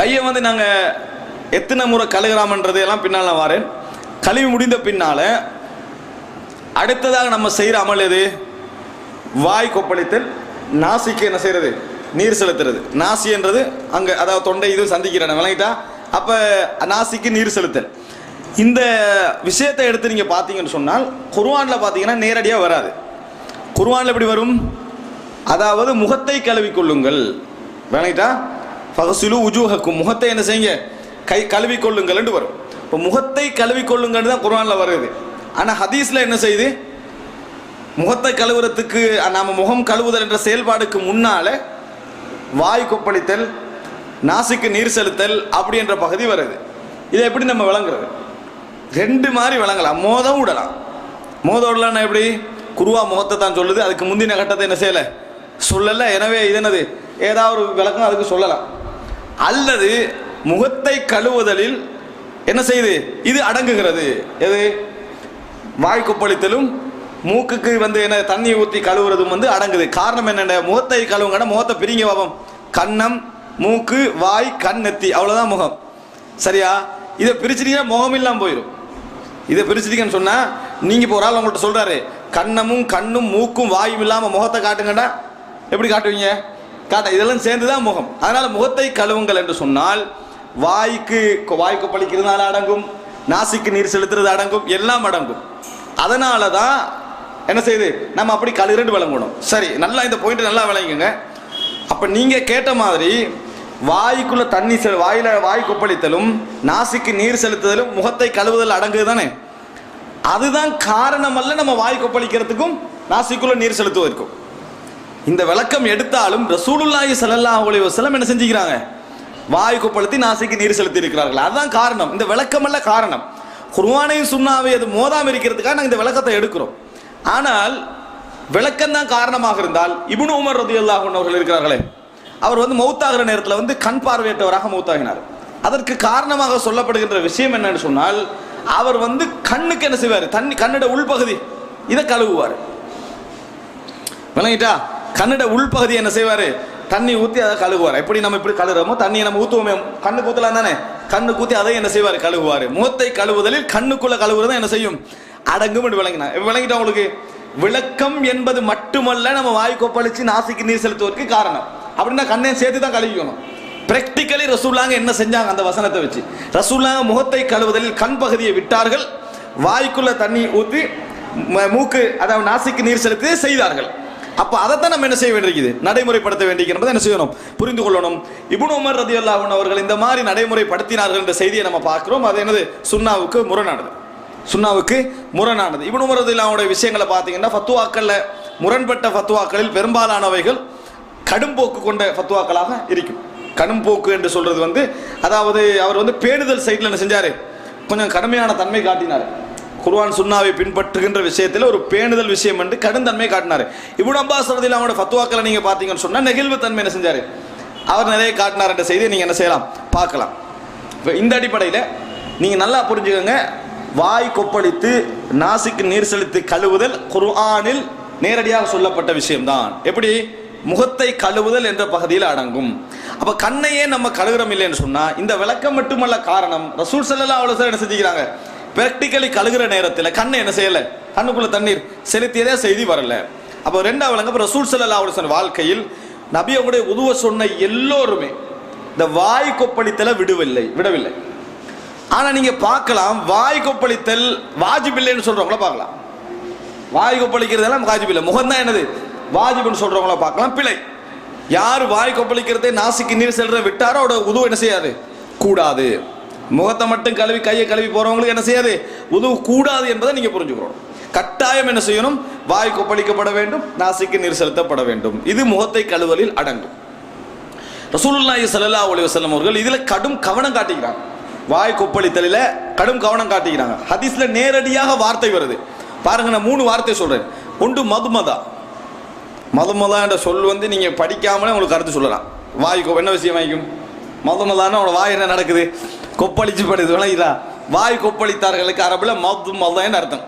கையை வந்து நாங்கள் எத்தனை முறை கழுகிறாமன்றதையெல்லாம் பின்னால் நான் வரேன். கழுவி முடிந்த பின்னால் அடுத்ததாக நம்ம செய்கிற அமல் எது? வாய் கொப்பளித்தல் நாசிக்கு என்ன செய்கிறது? நீர் செலுத்துறது நாசி என்றது அங்கே அதாவது தொண்டை இது சந்திக்கிறேன் விளங்கிட்டா? அப்போ நாசிக்கு நீர் செலுத்தல். இந்த விஷயத்தை எடுத்து நீங்கள் பார்த்தீங்கன்னு சொன்னால் குர்வானில் பார்த்தீங்கன்னா நேரடியாக வராது. குர்வானில் எப்படி வரும்? அதாவது முகத்தை கழுவிக் கொள்ளுங்கள் விளங்கிட்டா உஜூஹக்கும் முகத்தை என்ன செய்யுங்க? கை கழுவி கொள்ளுங்கள்னு வரும். இப்போ முகத்தை கழுவி கொள்ளுங்கன்னு தான் குரானில் வருது. ஆனால் ஹதீஸில் என்ன செய்யுது? முகத்தை கழுவுறதுக்கு நாம் முகம் கழுவுதல் என்ற செயல்பாடுக்கு முன்னால் வாய் கொப்பளித்தல் நாசிக்கு நீர் செலுத்தல் அப்படி என்ற பகுதி வருது. இதை எப்படி நம்ம விளங்குறது? ரெண்டு மாதிரி விளங்கலாம். மோதம் விடலாம். மோத விடலாம்னா எப்படி? குருவா முகத்தை தான் சொல்லுது. அதுக்கு முந்தின கட்டத்தை என்ன செய்யலை? சொல்லலை. எனவே இது என்னது? ஏதாவது ஒரு விளக்கம் அதுக்கு சொல்லலாம். அல்லது முகத்தை கழுவுதலில் என்ன செய்யுது இது அடங்குகிறது. எது? வாய் கொப்பளித்தலும் மூக்குக்கு வந்து என்ன தண்ணி ஊற்றி கழுவுறதும் வந்து அடங்குது. காரணம் என்னென்ன? முகத்தை கழுவுங்கன்னா முகத்தை பிரிங்க பாப்போம் கண்ணம் மூக்கு வாய் கண் நெத்தி அவ்வளோதான் முகம். சரியா? இதை பிரிச்சிட்டீங்கன்னா முகம் இல்லாமல் போயிடும் இதை பிரிச்சிட்டீங்கன்னு சொன்னால் நீங்கள் இப்போ ஒரு ஆள் உங்கள்கிட்ட சொல்கிறாரு கண்ணமும் கண்ணும் மூக்கும் வாயும் இல்லாமல் முகத்தை காட்டுங்கடா. எப்படி காட்டுவீங்க? காட்ட இதெல்லாம் சேர்ந்து தான் முகம். அதனால் முகத்தை கழுவுங்கள் என்று சொன்னால் வாய்க்கு வாய்க்கு பழிக்கிறதுனால அடங்கும் நாசிக்கு நீர் செலுத்துறது அடங்கும் எல்லாம் அடங்கும். அதனால தான் என்ன செய்யுது நம்ம அப்படி கழுகிறண்டு விளங்கணும். சரி நல்லா இந்த பாயிண்ட் நல்லா விளங்குங்க. அப்போ நீங்கள் கேட்ட மாதிரி வாய்க்குள்ள தண்ணி செ வாயில வாய் கொப்பளித்தலும் நாசிக்கு நீர் செலுத்துதலும் முகத்தை கழுவுதல் அடங்குது தானே அதுதான் காரணம் அல்ல நம்ம வாய் கொப்பளிக்கிறதுக்கும் நாசிக்குள்ள நீர் செலுத்துவதற்கும். இந்த விளக்கம் எடுத்தாலும் ரசூலுல்லாஹி ஸல்லல்லாஹு அலைஹி வஸல்லம் என்ன செஞ்சுக்கிறாங்க? வாய் கொப்பளித்து நாசிக்கு நீர் செலுத்தி இருக்கிறார்கள் அதுதான் காரணம். இந்த விளக்கம் அல்ல காரணம். குர்வானையும் சுண்ணாவை அது மோதாம இருக்கிறதுக்காக நாங்கள் இந்த விளக்கத்தை எடுக்கிறோம். ஆனால் விளக்கம் தான் காரணமாக இருந்தால் இபுனு உமர் ரதி அல்லாஹ் அவர்கள் இருக்கிறார்களே அவர் வந்து மௌத்தாகிற நேரத்தில் வந்து கண் பார்வையற்றவராக மௌத்தாகினார். அதற்கு காரணமாக சொல்லப்படுகின்ற விஷயம் என்னன்னு சொன்னால் அவர் வந்து கண்ணுக்கு என்ன செய்வார்? தண்ணி கண்ணோட உள்பகுதி இதை கழுவுவார். விளங்கிட்டா? கண்ணோட உள்பகுதி என்ன செய்வார்? தண்ணி ஊற்றி அதை கழுவுவார். எப்படி நம்ம இப்படி கழுவுறோமோ தண்ணியை நம்ம ஊற்றுவோமே கண்ணு கூத்தலாம் தானே? கண்ணுக்கு ஊற்றி அதை என்ன செய்வார்? கழுவுவார். முகத்தை கழுவுதலில் கண்ணுக்குள்ள கழுவுறது என்ன செய்யும்? அடங்கும் என்று விளங்கினா. விளங்கிட்டா உங்களுக்கு? விளக்கம் என்பது மட்டுமல்ல நம்ம வாய் கொப்பளிச்சு நாசிக்கு நீர் செலுத்துவதற்கு காரணம். அப்படின்னா கண்ணையும் சேர்த்து தான் கழுவிக்கணும். பிராக்டிக்கலி ரசூல்லாங்க என்ன செஞ்சாங்க அந்த வசனத்தை வச்சு? ரசூல்லாங்க முகத்தை கழுவுதலில் கண் பகுதியை விட்டார்கள். வாய்க்குள்ள தண்ணி ஊற்றி ம- மூக்கு அதாவது நாசிக்கு நீர் செலுத்தி செய்தார்கள். அப்ப அதைத்தான் நம்ம என்ன செய்ய வேண்டியிருக்குது? நடைமுறைப்படுத்த வேண்டியிருக்கிறது என்ன செய்யணும்? புரிந்து கொள்ளணும். இபுன் உமர் ரதி அல்லாஹன் அவர்கள் இந்த மாதிரி நடைமுறைப்படுத்தினார்கள் என்ற செய்தியை நம்ம பார்க்கிறோம். அது என்னது? சுன்னாவுக்கு முரணானது. சுன்னாவுக்கு முரணானது. இபுன் உமர் ரதியல்லாஹுடைய விஷயங்களை பார்த்தீங்கன்னா ஃபத்துவாக்களில் முரண்பட்ட ஃபத்துவாக்களில் பெரும்பாலானவைகள் கடும் போக்கு கொண்ட ஃபத்துவாக்களாக இருக்கும். கடும் போக்கு என்று சொல்றது வந்து அதாவது அவர் வந்து பேணுதல் சைடில் என்ன செஞ்சாரு? கொஞ்சம் கடுமையான தன்மை காட்டினார். குர்வான் சுன்னாவை பின்பற்றுகின்ற விஷயத்தில் ஒரு பேணுதல் விஷயம் என்று கடுந்தன்மை காட்டினார். இவ்வளோ அப்பாஸ் ரதில் அவனோட ஃபத்துவாக்களை நீங்கள் பார்த்தீங்கன்னு சொன்னால் நெகிழ்வு தன்மை என்ன செஞ்சார்? அவர் நிறைய காட்டினார் என்ற செய்தியை நீங்கள் என்ன செய்யலாம்? பார்க்கலாம். இப்போ இந்த அடிப்படையில் நீங்கள் நல்லா புரிஞ்சுக்கோங்க. வாய் கொப்பளித்து நாசிக்கு நீர் செலுத்தி கழுவுதல் குர்ஆனில் நேரடியாக சொல்லப்பட்ட விஷயம்தான். எப்படி? முகத்தை கழுவுதல் என்ற பகுதியில் அடங்கும். அப்போ கண்ணையே நம்ம கழுகுறோம் இல்லைன்னு சொன்னால் இந்த விளக்கம் மட்டுமல்ல காரணம். ரசூல் செல்லலாம் அவ்வளோ சார் என்ன செஞ்சுக்கிறாங்க? பிராக்டிக்கலி கழுகுற நேரத்தில் கண்ணை என்ன செய்யலை? கண்ணுக்குள்ள தண்ணீர். செலுத்தியதே செய்தி வரல. அப்போ ரெண்டாவது விளங்க அப்ப ரசூல் ஸல்லல்லாஹு வாழ்க்கையில் நபி அவங்களுடைய உதுவ சொன்ன எல்லோருமே இந்த வாய் கொப்பளித்தலை விடவில்லை விடவில்லை. ஆனால் நீங்கள் பார்க்கலாம் வாய் கொப்பளித்தல் வாஜிபில்லைன்னு சொல்கிறவங்கள பார்க்கலாம். வாய் கொப்பளிக்கிறதெல்லாம் வாஜிபில்லை முகம் தான் என்னது? வாஜிப்னு சொல்கிறவங்கள பார்க்கலாம். பிழை. யார் வாய் கொப்பளிக்கிறதே நாசிக்கு நீர் செல்ற விட்டாரோ அவரோட உதவு என்ன செய்யாது? கூடாது. முகத்தை மட்டும் கழுவி கையை கழுவி போறவங்களுக்கு என்ன செய்யாது? உதவு கூடாது என்பதை நீங்க புரிஞ்சுக்கிறோம் கட்டாயம் என்ன செய்யணும்? வாய் கொப்பளிக்கப்பட வேண்டும் நாசிக்கு நீர் செலுத்தப்பட வேண்டும். இது முகத்தை கழுவலில் அடங்கும். ரசூலுல்லாஹி சல்லா அலைஹி வஸல்லம் அவர்கள் இதில் கடும் கவனம் காட்டிக்கிறாங்க. வாய் கொப்பளித்தலில் கடும் கவனம் காட்டிக்கிறாங்க. ஹதீஸ்ல நேரடியாக வார்த்தை வருது. பாருங்க நான் மூணு வார்த்தை சொல்கிறேன் ஒன்று மதுமதா. மதுமதா என்ற சொல் வந்து நீங்கள் படிக்காமலே உங்களுக்கு கருத்து சொல்லலாம். வாய் என்ன விஷயம் வாய்க்கும்? மதுமதான்னு அவனோட வாய் என்ன நடக்குது? கொப்பளிச்சு படுது விளங்கிதா? வாய் கொப்பளித்தார்களுக்கு அரபுல மது மதான்னு அர்த்தம்.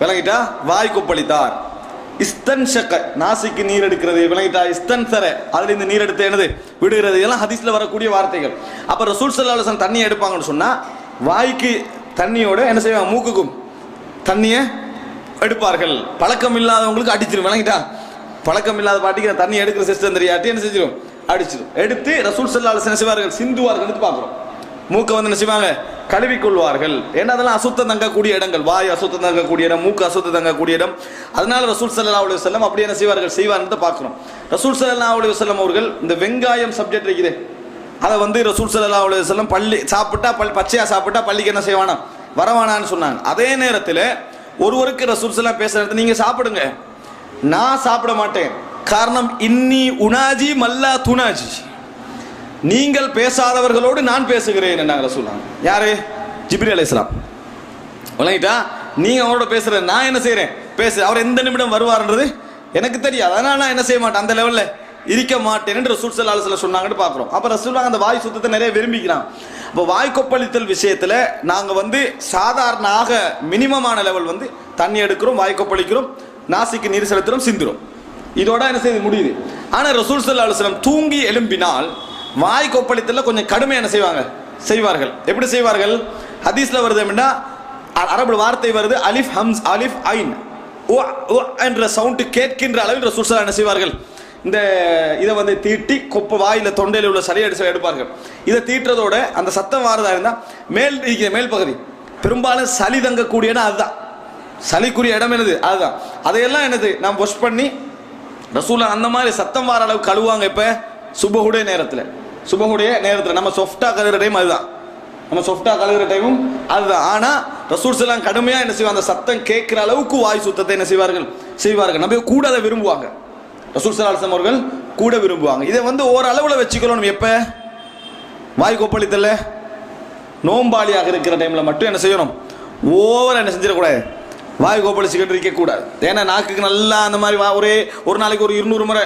விளங்கிட்டா? வாய் கொப்பளித்தார். இஸ்தன் ஷக்க நாசிக்கு நீர் எடுக்கிறது விளங்கிட்டா? இஸ்தன் சர அதுல இந்த நீர் எடுத்து என்னது? விடுகிறது. இதெல்லாம் ஹதீஸ்ல வரக்கூடிய வார்த்தைகள். அப்ப ரசூல் சல்லா தண்ணி எடுப்பாங்கன்னு சொன்னா வாய்க்கு தண்ணியோட என்ன செய்வாங்க? மூக்குக்கும் தண்ணியை எடுப்பார்கள். பழக்கம் இல்லாதவங்களுக்கு அடிச்சிடும் விளங்கிட்டா? பழக்கம் இல்லாத பாட்டிக்கு தண்ணி எடுக்கிற சிஸ்டம் தெரியாட்டி என்ன செஞ்சிடும் அடிச்சிடும் எடுத்து ரசூல் சல்லா செய்வார்கள்? சிந்துவார்கள் எடுத்து பார்க்குறோம். மூக்கை வந்து என்ன செய்வாங்க கழுவிக்கொள்வார்கள். ஏன்னா அதெல்லாம் அசுத்தம் தங்கக்கூடிய இடங்கள். வாய் அசுத்தம் தங்கக்கூடிய இடம் மூக்கு அசுத்தம் தங்கக்கூடிய இடம். அதனால ரசூல் சல்லா அலி வல்லம் அப்படி என்ன செய்வார்கள்? செய்வார்னு பார்க்குறோம். ரசூல் சல்லா அலி வல்லம் அவர்கள் இந்த வெங்காயம் சப்ஜெக்ட் இருக்குது. அதை வந்து ரசூல் சல்லா அலி வல்லம் பள்ளி சாப்பிட்டா பள்ளி பச்சையாக சாப்பிட்டா பள்ளிக்கு என்ன செய்வானா? வரவானான்னு சொன்னாங்க. அதே நேரத்தில் ஒருவருக்கு ரசூல் சல்லா பேசுறது நீங்கள் சாப்பிடுங்க. நான் சாப்பிட மாட்டேன். காரணம் இன்னி உனாஜி மல்லா துனாஜி. நீங்கள் பேசாதவர்களோடு நான் பேசுகிறேன் என்னாங்க சொல்லுவாங்க யாரு? ஜிப்ரி அலை இஸ்லாம் விளங்கிட்டா? நீங்க அவரோட பேசுற நான் என்ன செய்கிறேன் பேசு அவர் எந்த நிமிடம் வருவார்ன்றது எனக்கு தெரியாது. அதனால நான் என்ன செய்ய மாட்டேன்? அந்த லெவல்ல இருக்க மாட்டேன் என்று ரசூல் சல்லா சொன்னாங்கன்னு பார்க்குறோம். அப்போ ரசூலாங்க அந்த வாய் சுத்தத்தை நிறைய விரும்பிக்கிறான். அப்போ வாய் கொப்பளித்தல் விஷயத்தில் நாங்கள் வந்து சாதாரணமாக மினிமமான லெவல் வந்து தண்ணி எடுக்கிறோம் வாய் கொப்பளிக்கிறோம் நாசிக்கு நீர் செலுத்துறோம் சிந்துறோம். இதோட என்ன செய்து முடியுது? ஆனால் ரசூல் சல்லா அலுவலம் தூங்கி எழும்பினால் வாய் கொப்பளித்தல கொஞ்சம் கடுமையான செய்வாங்க? செய்வார்கள். எப்படி செய்வார்கள்? ஹதீஸ்ல வருது அப்படின்னா அ- அரபு வார்த்தை வருது அலிஃப் ஹம்ஸ் அலிஃப் ஐன். என்ற சவுண்ட் கேட்கின்ற அளவில் ரசூல் என்ன செய்வார்கள்? இந்த இதை வந்து தீட்டி கொப்ப வாயில் தொண்டையில் உள்ள சளி அடிச்சு எடுப்பார்கள். இதை தீட்டுறதோட அந்த சத்தம் வாரதாக இருந்தால் மேல் இருக்கிற மேல் பகுதி பெரும்பாலும் சளி தங்கக்கூடிய இடம் அதுதான். சளிக்குரிய இடம் என்னது? அதுதான். அதையெல்லாம் என்னது? நாம் வாஷ் பண்ணி ரசூலா அந்த மாதிரி சத்தம் வார அளவுக்கு கழுவாங்க இப்போ? சுபகுடைய நேரத்தில். சுபகுடைய நேரத்தில். நம்ம சொஃப்டாக கழுகிற டைம் அதுதான். நம்ம சொஃப்டாக கழுகிற டைமும் அதுதான். ஆனால் ரசூல் கடுமையாக என்ன செய்வாங்க? அந்த சத்தம் கேட்குற அளவுக்கு வாய் சுத்தத்தை என்ன செய்வார்கள்? செய்வார்கள். நம்ம கூட அதை விரும்புவாங்க. ரசூல் சலாசம் அவர்கள் கூட விரும்புவாங்க. இதை வந்து ஓரளவில் வச்சுக்கணும் எப்போ? வாய் கொப்பளித்தல நோம்பாளியாக இருக்கிற டைமில் மட்டும் என்ன செய்யணும்? ஓவர் என்ன செஞ்சிடக்கூடாது. வாய் கோப்பளிச்சுக்கிட்டு இருக்கக்கூடாது. ஏன்னா நாக்குக்கு நல்லா அந்த மாதிரி வா ஒரே ஒரு நாளைக்கு ஒரு இருநூறு முறை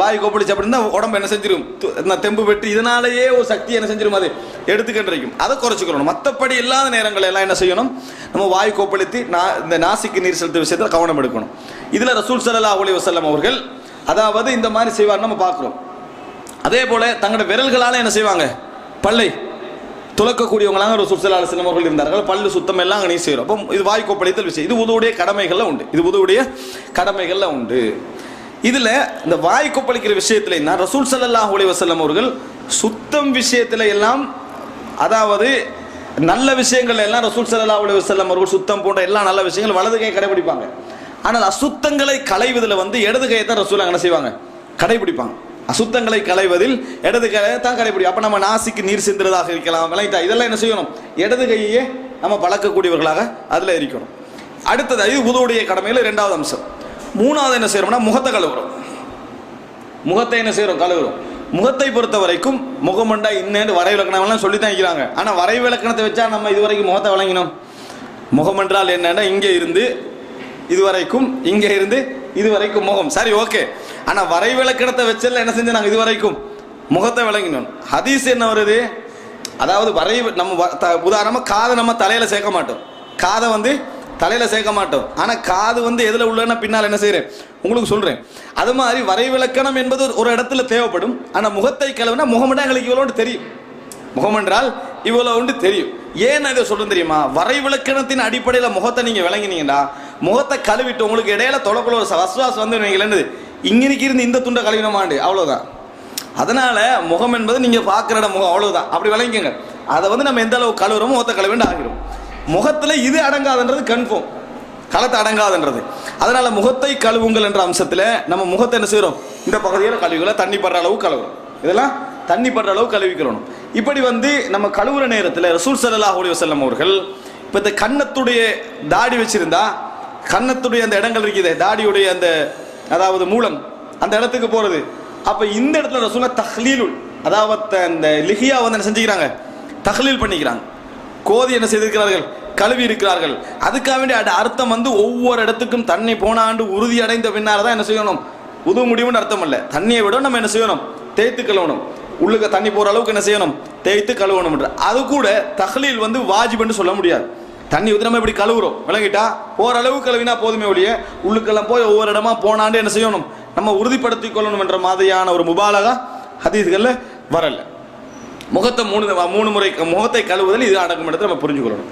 வாய் கோப்பளிச்சு அப்படின்னா உடம்பு என்ன செஞ்சிடும் இந்த தெம்பு பெற்று இதனாலேயே ஒரு சக்தி என்ன செஞ்சிடும் அது? எடுத்துக்கின்றிருக்கும் அதை குறைச்சிக்கணும் மற்றபடி இல்லாத நேரங்கள் எல்லாம் என்ன செய்யணும்? நம்ம வாய் கோப்பளித்து நா இந்த நாசிக்கு நீர் செலுத்த விஷயத்தில் கவனம் எடுக்கணும். இதில் ரசூல் சல்லா அலைஹி வசல்லம் அவர்கள் அதாவது இந்த மாதிரி செய்வார் நம்ம பார்க்குறோம். அதே போல் தங்களோட விரல்களால் என்ன செய்வாங்க? பல்லை துலக்கக்கூடியவங்களாக ஒரு சுற்றுலா சில இருந்தார்கள். பல்லு சுத்தம் எல்லாம் அங்கே செய்கிறோம் அப்போ இது வாய் விஷயம். இது உதவுடைய கடமைகள்ல உண்டு. இது உதவுடைய கடமைகளில் உண்டு. இதில் இந்த வாய் கொப்பளிக்கிற விஷயத்துலன்னா ரசூல் சல்லாஹ் அலைஹி அவர்கள் சுத்தம் விஷயத்துல எல்லாம் அதாவது நல்ல விஷயங்கள் எல்லாம் ரசூல் ஸல்லல்லாஹு அலைஹி வஸல்லம் அவர்கள் சுத்தம் போன்ற எல்லா நல்ல விஷயங்கள் வலது கையை கடைபிடிப்பாங்க. ஆனால் அசுத்தங்களை களைவதில் வந்து இடது கையை தான் ரசூல் என்ன செய்வாங்க? கடைபிடிப்பாங்க. அசுத்தங்களை களைவதில் இடது கையை தான் கடைபிடி அப்போ நம்ம நாசிக்கு நீர் சிந்துறதாக இருக்கலாம் விளையிட்டா? இதெல்லாம் என்ன செய்யணும்? இடது கையே நம்ம பழக்கக்கூடியவர்களாக அதில் இருக்கணும். அடுத்தது இது உதவுடைய கடமையில் இரண்டாவது அம்சம். மூணாவது என்ன செய்யறோம்னா முகத்தை கழுவுறோம். முகத்தை என்ன செய்யறோம் கழுவுறோம். முகத்தை பொறுத்த வரைக்கும் முகமண்டா இன்னேன்னு வரை விளக்கணம்லாம் சொல்லி தான் வைக்கிறாங்க. ஆனால் வரை விளக்கணத்தை வச்சா நம்ம இதுவரைக்கும் முகத்தை வழங்கினோம். முகமென்றால் என்னன்னா இங்கே இருந்து இதுவரைக்கும் இங்கே இருந்து இதுவரைக்கும் முகம். சரி ஓகே. ஆனால் வரை விளக்கணத்தை வச்சல என்ன செஞ்சு நாங்கள் இதுவரைக்கும் முகத்தை விளங்கினோம் ஹதீஸ் என்ன வருது? அதாவது வரை நம்ம வ- த- காதை நம்ம தலையில் சேர்க்க மாட்டோம். காதை வந்து தலையில் சேர்க்க மாட்டோம். ஆனால் காது வந்து எதில் உள்ளன்னா பின்னால் என்ன செய்கிறேன் உங்களுக்கு சொல்கிறேன் அது மாதிரி வரை விளக்கணம் என்பது ஒரு- ஒரு இடத்துல தேவைப்படும். ஆனால் முகத்தை கிளவுனா முகமண்டா எங்களுக்கு இவ்வளோண்டு தெரியும். முகம் என்றால் இவ்வளோண்டு தெரியும். ஏன் நான் இதை சொல்றேன் தெரியுமா? வரை விளக்கணத்தின் அடிப்படையில் முகத்தை நீங்கள் விளங்கினீங்கன்னா முகத்தை கழுவிட்டு உங்களுக்கு இடையில தொலைக்குள்ள ஒரு வசுவாஸ் வந்து வைங்களேன்னு இங்கிருக்கு இருந்து இந்த துண்டை கழுவினமாண்டு. அவ்வளோதான் அதனால முகம் என்பது நீங்கள் பார்க்குற முகம். அவ்வளோதான் அப்படி விளங்கிக்கங்க. அதை வந்து நம்ம எந்த அளவு கழுவுறோமோ முகத்தை கழுவேண்டு ஆகிரும். முகத்தில் இது அடங்காதுன்றது கன்ஃபார்ம் களத்தை அடங்காதுன்றது. அதனால் முகத்தை கழுவுங்கள் என்ற அம்சத்தில் நம்ம முகத்தை என்ன செய்கிறோம் இந்த பகுதியில் கழுவிக்கலாம் தண்ணி படுற அளவு கழுவுறோம். இதெல்லாம் தண்ணி படுற அளவு கழுவிக்கிறோம் இப்படி வந்து நம்ம கழுவுற நேரத்தில் ரசூல் ஸல்லல்லாஹு அலைஹி வஸல்லம் அவர்கள் இப்போ இந்த கன்னத்துடைய தாடி வச்சிருந்தா கன்னத்துடைய அந்த இடங்கள் இருக்குது தாடியுடைய அந்த அதாவது மூலம் அந்த இடத்துக்கு போகிறது அப்போ இந்த இடத்துல ரசூலா தஹ்லீலுல் அதாவது அந்த லிஹியா வந்து என்ன செஞ்சுக்கிறாங்க? தஹ்லீல் பண்ணிக்கிறாங்க. கோதி என்ன செய்திருக்கிறார்கள்? கழுவி இருக்கிறார்கள். அதுக்காக வேண்டிய அர்த்தம் வந்து ஒவ்வொரு இடத்துக்கும் தண்ணி போன ஆண்டு உறுதி அடைந்த பின்னால் தான் என்ன செய்யணும்? உது முடிவுன்னு அர்த்தம் இல்லை. தண்ணியை விட நம்ம என்ன செய்யணும்? தேய்த்து கழுவணும். உள்ளுக்க தண்ணி போகிற அளவுக்கு என்ன செய்யணும்? தேய்த்து கழுவணும்ன்ற. அது கூட தஹ்லீல் வந்து வாஜிப்னு சொல்ல முடியாது. தண்ணி ஊற்றி நம்ம இப்படி கழுவுறோம். விளங்கிட்டா? போகிற கழுவினா போதுமே ஒழிய உள்ளுக்கெல்லாம் போய் ஒவ்வொரு இடமா போனாண்டு என்ன செய்யணும்? நம்ம உறுதிப்படுத்திக் கொள்ளணும் என்ற மாதிரியான ஒரு முபாலகா ஹதீஸ்களில் வரலை. முகத்தை மூணு மூணு முறை முகத்தை கழுவுதல் இது அடக்கும் இடத்துல நம்ம புரிஞ்சுக்கொள்ளணும்.